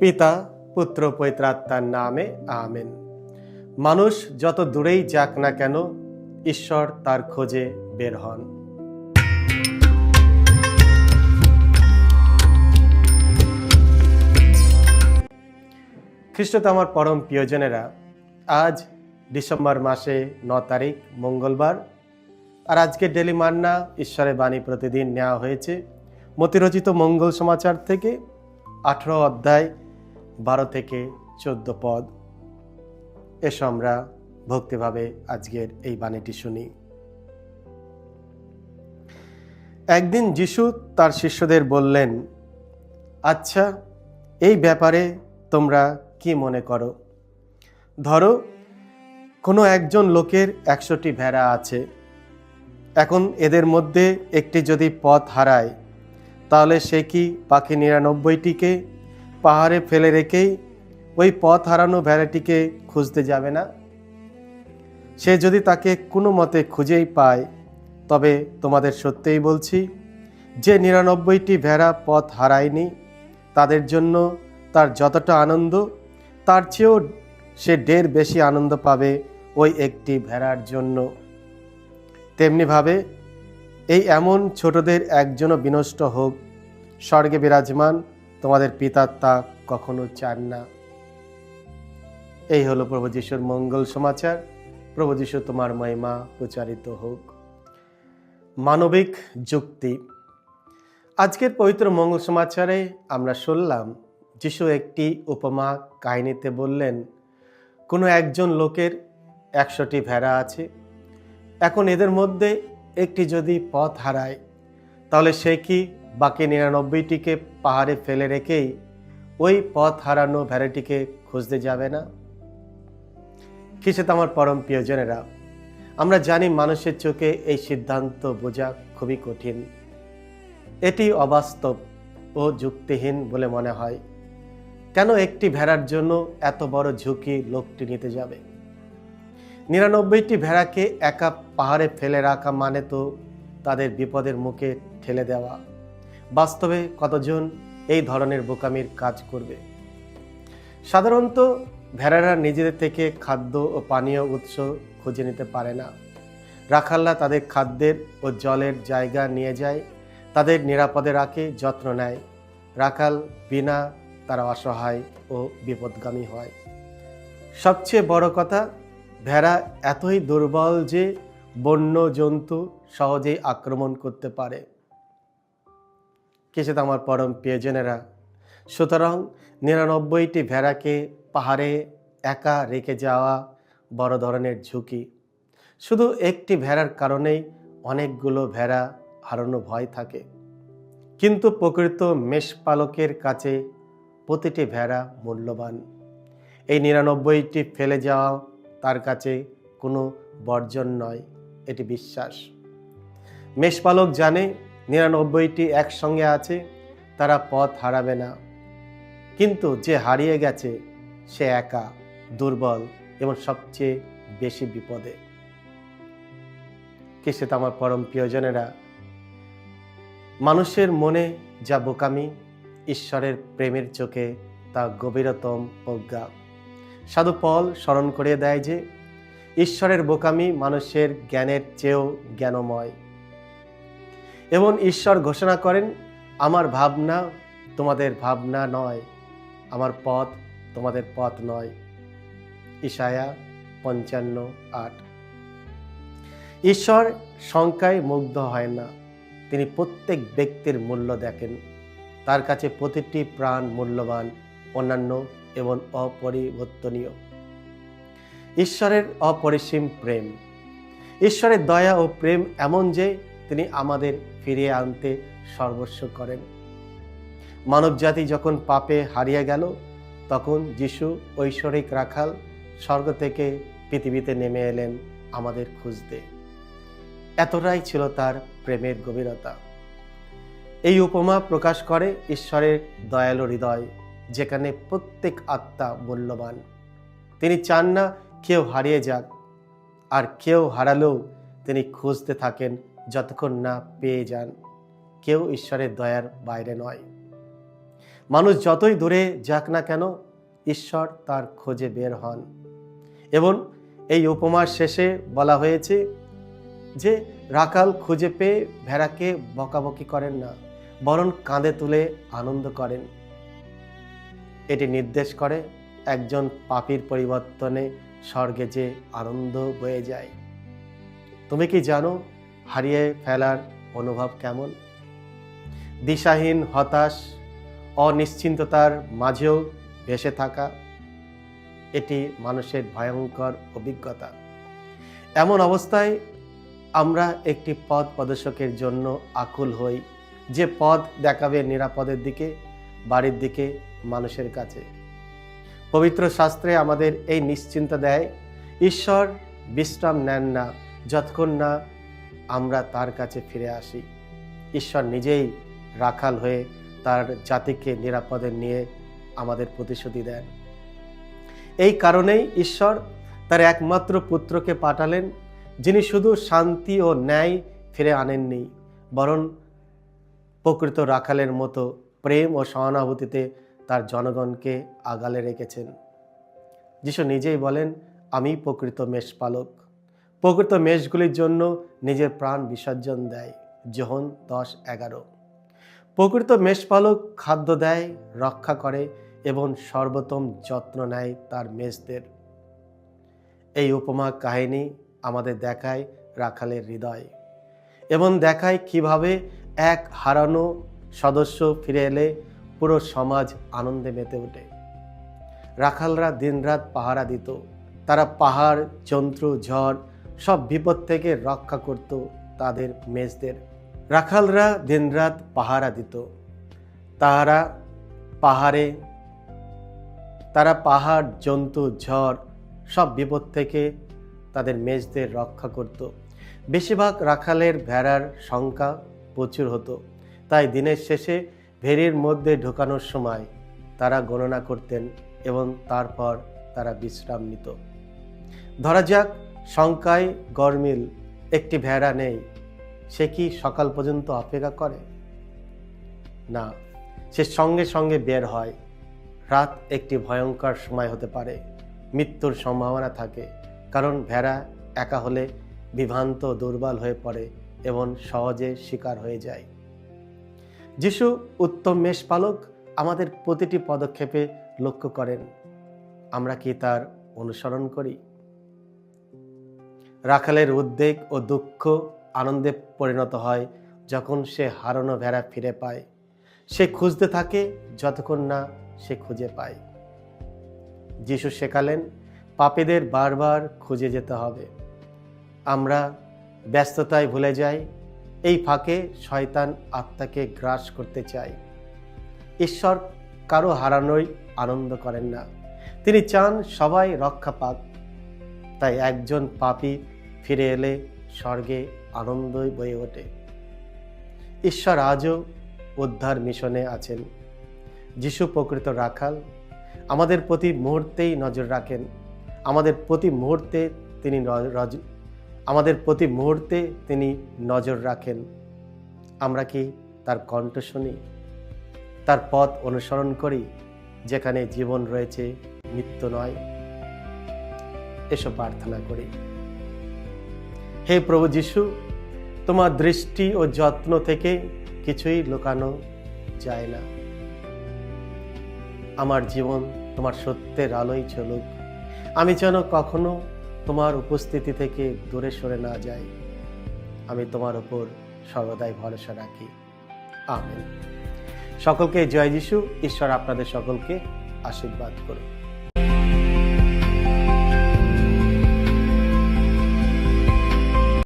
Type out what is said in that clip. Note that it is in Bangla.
পিতা, পুত্র পৈত্রাত্মার নামে, আমেন। মানুষ যত দূরেই যাক না কেন, ঈশ্বর তার খোঁজে বের হন। খ্রিস্টত আমার পরম প্রিয়জনেরা, আজ ডিসেম্বর মাসে ন তারিখ, মঙ্গলবার, আর আজকে ডেলি মান্না ঈশ্বরের বাণী প্রতিদিন নেওয়া হয়েছে। মতিরচিত মঙ্গল সমাচার থেকে আঠেরো অধ্যায় বারো থেকে চোদ্দ পদ। এসো আমরা ভক্তিভাবে আজকের এই বাণীটি শুনি। একদিন যিশু তার শিষ্যদের বললেন আচ্ছা এই ব্যাপারে তোমরা কি মনে করো? ধরো, কোনো একজন লোকের একশোটি ভেড়া আছে। এখন এদের মধ্যে একটি যদি পথ হারায়, তাহলে সে কি বাকি নিরানব্বইটিকে পাহাড়ে ফেলে রেখেই ওই পথ হারানো ভেড়াটিকে খুঁজতে যাবে না। সে যদি তাকে কোনো মতে খুঁজেই পায়, তবে তোমাদের সত্যিই বলছি, যে নিরানব্বইটি ভেড়া পথ হারায়নি, তাদের জন্য তার যতটা আনন্দ, তার চেয়েও সে ঢের বেশি আনন্দ পাবে ওই একটি ভেড়ার জন্য। তেমনিভাবে এই এমন ছোটদের একজনও বিনষ্ট হোক, স্বর্গে বিরাজমান তোমাদের পিতার তা কখনো চান না। এই হলো প্রভু যিশুর মঙ্গল সমাচার। প্রভু যিশু তোমার মহিমা প্রচারিত হোক। মানবিক যুক্তি। আজকের পবিত্র মঙ্গল সমাচারে আমরা শুনলাম, যিশু একটি উপমা কাহিনীতে বললেন, কোনো একজন লোকের একশোটি ভেড়া আছে। এখন এদের মধ্যে একটি যদি পথ হারায়, তাহলে সে কি বাকি নিরানব্বইটিকে পাহাড়ে ফেলে রেখেই ওই পথ হারানো ভেড়াটিকে খুঁজতে যাবে না। কিসে আমার পরম প্রিয়জনেরা, আমরা জানি মানুষের চোখে এই সিদ্ধান্ত বোঝা খুবই কঠিন। এটি অবাস্তব ও যুক্তিহীন বলে মনে হয়। কেন একটি ভেড়ার জন্য এত বড় ঝুঁকি লোকটি নিতে যাবে? নিরানব্বইটি ভেড়াকে একা পাহাড়ে ফেলে রাখা মানে তো তাদের বিপদের মুখে ঠেলে দেওয়া। বাস্তবে কতজন এই ধরনের বোকামির কাজ করবে? সাধারণত ভেড়ারা নিজেদের থেকে খাদ্য ও পানীয় উৎস খুঁজে নিতে পারে না। রাখাল্লা তাদের খাদ্যের ও জলের জায়গা নিয়ে যায়, তাদের নিরাপদে রাখে, যত্ন নেয়। রাখাল বিনা তারা অসহায় ও বিপদগামী হয়। সবচেয়ে বড় কথা, ভেড়া এতই দুর্বল যে বন্য জন্তু সহজেই আক্রমণ করতে পারে। তো আমার পরম প্রিয়জনেরা? সুতরাং নিরানব্বইটি ভেড়াকে পাহাড়ে একা রেখে যাওয়া বড় ধরনের ঝুঁকি। শুধু একটি ভেড়ার কারণেই অনেকগুলো ভেড়া হারানো ভয় থাকে। কিন্তু প্রকৃত মেষপালকের কাছে প্রতিটি ভেড়া মূল্যবান। এই নিরানব্বইটি ফেলে যাওয়া তার কাছে কোনো বর্জন নয়, এটি বিশ্বাস। মেষপালক জানে নিরানব্বইটি একসঙ্গে আছে, তারা পথ হারাবে না। কিন্তু যে হারিয়ে গেছে, সে একা, দুর্বল এবং সবচেয়ে বেশি বিপদে। কিসে তো আমার পরম প্রিয়জনেরা? মানুষের মনে যা বোকামি, ঈশ্বরের প্রেমের চোখে তা গভীরতম প্রজ্ঞা। সাধু পল স্মরণ করিয়ে দেয় যে, ঈশ্বরের বোকামি মানুষের জ্ঞানের চেয়েও জ্ঞানময়। এবং ঈশ্বর ঘোষণা করেন, আমার ভাবনা তোমাদের ভাবনা নয়, আমার পথ তোমাদের পথ নয়। ইশায়া পঞ্চান্ন আট। ঈশ্বর সংখ্যায় মুগ্ধ হয় না। তিনি প্রত্যেক ব্যক্তির মূল্য দেখেন। তার কাছে প্রতিটি প্রাণ মূল্যবান, অন্যান্য এবং অপরিবর্তনীয়। ঈশ্বরের অপরিসীম প্রেম। ঈশ্বরের দয়া ও প্রেম এমন যে তিনি আমাদের ফিরিয়ে আনতে সর্বস্ব করেন। মানবজাতি যখন পাপে হারিয়ে গেল, তখন যিশু ঐশ্বরিক রাখাল স্বর্গ থেকে পৃথিবীতে নেমে এলেন আমাদের খুঁজতে। এতটাই ছিল তার প্রেমের গভীরতা। এই উপমা প্রকাশ করে ঈশ্বরের দয়ালু হৃদয়, যেখানে প্রত্যেক আত্মা মূল্যবান। তিনি চান না কেউ হারিয়ে যাক, আর কেউ হারালেও তিনি খুঁজতে থাকেন যতক্ষণ না পেয়ে যান, কেউ ঈশ্বরের দয়ার বাইরে নয়। মানুষ যতই দূরে যাক না কেন, ঈশ্বর তার খোঁজে বের হন। এবং এই উপমার শেষে বলা হয়েছে যে, রাখাল খুঁজে পেয়ে ভেড়াকে বকাবকি করেন না, বরং কাঁধে তুলে আনন্দ করেন। এটি নির্দেশ করে একজন পাপীর পরিবর্তনে স্বর্গে যে আনন্দ বয়ে যায়। তুমি কি জানো হারিয়ে ফেলার অনুভব কেমন? দিশাহীন, হতাশ, অনিশ্চিন্ততার মাঝেও ভেসে থাকা, এটি মানুষের ভয়ঙ্কর অভিজ্ঞতা। এমন অবস্থায় আমরা একটি পথ প্রদর্শকের জন্য আকুল হই, যে পথ দেখাবে নিরাপদের দিকে, বাড়ির দিকে, মানুষের কাছে। পবিত্র শাস্ত্রে আমাদের এই নিশ্চিন্তা দেয়, ঈশ্বর, বিশ্রাম নেন না, যতক্ষণ না আমরা তার কাছে ফিরে আসি। ঈশ্বর নিজেই রাখাল হয়ে তার জাতিকে নিরাপদে নিয়ে আমাদের প্রতিশ্রুতি দেন। এই কারণেই ঈশ্বর তার একমাত্র পুত্রকে পাঠালেন, যিনি শুধু শান্তি ও ন্যায় ফিরে আনেননি, বরং প্রকৃত রাখালের মতো প্রেম ও সহানুভূতিতে তার জনগণকে আগালে রেখেছেন। যিশু নিজেই বলেন, আমি প্রকৃত মেষপালক। প্রকৃত মেষগুলির জন্য নিজের প্রাণ বিসর্জন দেয়। যোহন দশ এগারো। প্রকৃত মেষপালক খাদ্য দেয়, রক্ষা করে এবং সর্বোত্তম যত্ন নেয় তার মেষদের। এই উপমা কাহিনী আমাদের দেখায় রাখালের হৃদয় এবং দেখায় কীভাবে এক হারানো সদস্য ফিরে এলে পুরো সমাজ আনন্দে মেতে ওঠে। রাখালরা দিনরাত পাহারা দিত। তারা পাহাড় যন্ত্র ঝড় সব বিপদ থেকে রক্ষা করত তাদের মেজদের। রাখালরা দিনরাত পাহারা দিত। তারা পাহাড়ে, তারা পাহাড়, জন্তু, ঝড় সব বিপদ থেকে তাদের মেজদের রক্ষা করত। বেশিরভাগ রাখালের ভেড়ার সংখ্যা প্রচুর হতো। তাই দিনের শেষে ভেড়ির মধ্যে ঢোকানোর সময় তারা গণনা করতেন এবং তারপর তারা বিশ্রাম নিত। ধরা যাক সংখ্যায় গরমিল, একটি ভেড়া নেই, সে কি সকাল পর্যন্ত অপেক্ষা করে? না, সে সঙ্গে সঙ্গে বের হয়। রাত একটি ভয়ঙ্কর সময় হতে পারে, মৃত্যুর সম্ভাবনা থাকে, কারণ ভেড়া একা হলে বিভ্রান্ত, দুর্বল হয়ে পড়ে এবং সহজে শিকার হয়ে যায়। যিশু উত্তম মেষপালক আমাদের প্রতিটি পদক্ষেপে লক্ষ্য করেন। আমরা কি তার অনুসরণ করি? রাখালের উদ্বেগ ও দুঃখ আনন্দে পরিণত হয় যখন সে হারানো ভেড়া ফিরে পায়। সে খুঁজতে থাকে যতক্ষণ না সে খুঁজে পায়। যিশু শেখালেন, পাপীদের বারবার খুঁজে যেতে হবে। আমরা ব্যস্ততায় ভুলে যাই, এই ফাঁকে শয়তান আত্মাকে গ্রাস করতে চাই ঈশ্বর কারও হারানোই আনন্দ করেন না। তিনি চান সবাই রক্ষা পাক। তাই একজন পাপী ফিরে এলে স্বর্গে আনন্দই বয়ে ওঠে। ঈশ্বর আজও উদ্ধার মিশনে আছেন। যিশু প্রকৃত রাখাল, আমাদের প্রতি মুহূর্তেই নজর রাখেন। আমাদের প্রতি মুহূর্তে তিনি আমাদের প্রতি মুহূর্তে তিনি নজর রাখেন। আমরা কি তার কণ্ঠ শুনি? তার পথ অনুসরণ করি, যেখানে জীবন রয়েছে মৃত্যু নয়? এসব প্রার্থনা করি। হে প্রভু যিশু, তোমার দৃষ্টি ও যত্ন থেকে কিছুই লুকানো যায় না। আমার জীবন তোমার সত্যের আলোই চলুক। আমি যেন কখনো তোমার উপস্থিতি থেকে দূরে সরে না যাই। আমি তোমার উপর সর্বদাই ভরসা রাখি। আমেন। সকলকে জয় যিশু। ঈশ্বর আপনাদের সকলকে আশীর্বাদ করুন